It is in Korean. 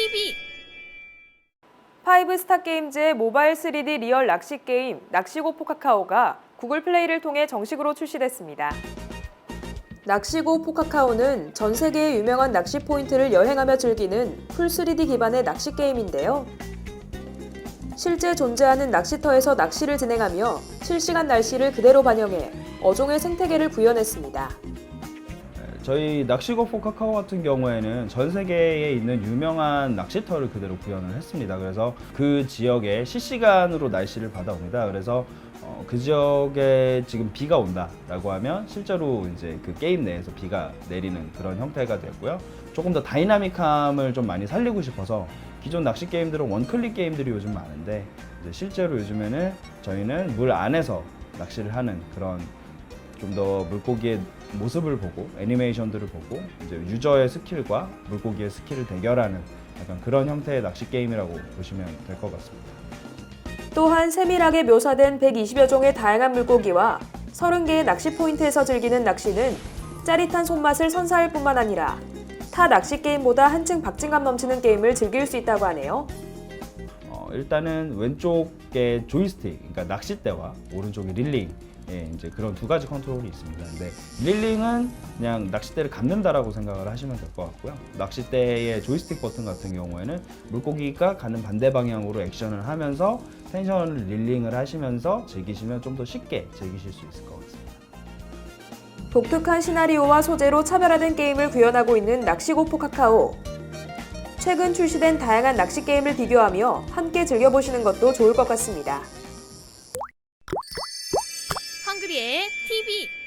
TV 파이브 스타 게임즈의 모바일 3D 리얼 낚시 게임 낚시고 포 카카오가 구글 플레이를 통해 정식으로 출시됐습니다. 낚시고 포카카오는 전 세계의 유명한 낚시 포인트를 여행하며 즐기는 풀 3D 기반의 낚시 게임인데요. 실제 존재하는 낚시터에서 낚시를 진행하며 실시간 날씨를 그대로 반영해 어종의 생태계를 구현했습니다. 저희 낚시고 포카카오 같은 경우에는 전 세계에 있는 유명한 낚시터를 그대로 구현을 했습니다. 그래서 그 지역에 실시간으로 날씨를 받아옵니다. 그래서 어, 그 지역에 지금 비가 온다라고 하면 실제로 이제 그 게임 내에서 비가 내리는 그런 형태가 되고요. 조금 더 다이나믹함을 좀 많이 살리고 싶어서 기존 낚시 게임들은 원클릭 게임들이 요즘 많은데 이제 실제로 요즘에는 저희는 물 안에서 낚시를 하는 그런 좀 더 물고기의 모습을 보고 애니메이션들을 보고 이제 유저의 스킬과 물고기의 스킬을 대결하는 약간 그런 형태의 낚시 게임이라고 보시면 될 것 같습니다. 또한 세밀하게 묘사된 120여 종의 다양한 물고기와 30개의 낚시 포인트에서 즐기는 낚시는 짜릿한 손맛을 선사할 뿐만 아니라 타 낚시 게임보다 한층 박진감 넘치는 게임을 즐길 수 있다고 하네요. 어, 일단은 왼쪽에 조이스틱, 그러니까 낚싯대와 오른쪽에 릴링, 예, 이제 그런 두 가지 컨트롤이 있습니다. 근데 릴링은 그냥 낚싯대를 감는다라고 생각을 하시면 될 것 같고요. 낚싯대의 조이스틱 버튼 같은 경우에는 물고기가 가는 반대 방향으로 액션을 하면서 텐션을 릴링을 하시면서 즐기시면 좀 더 쉽게 즐기실 수 있을 것 같습니다. 독특한 시나리오와 소재로 차별화된 게임을 구현하고 있는 낚시고 포카카오. 최근 출시된 다양한 낚시 게임을 비교하며 함께 즐겨보시는 것도 좋을 것 같습니다. 헝그리의 TV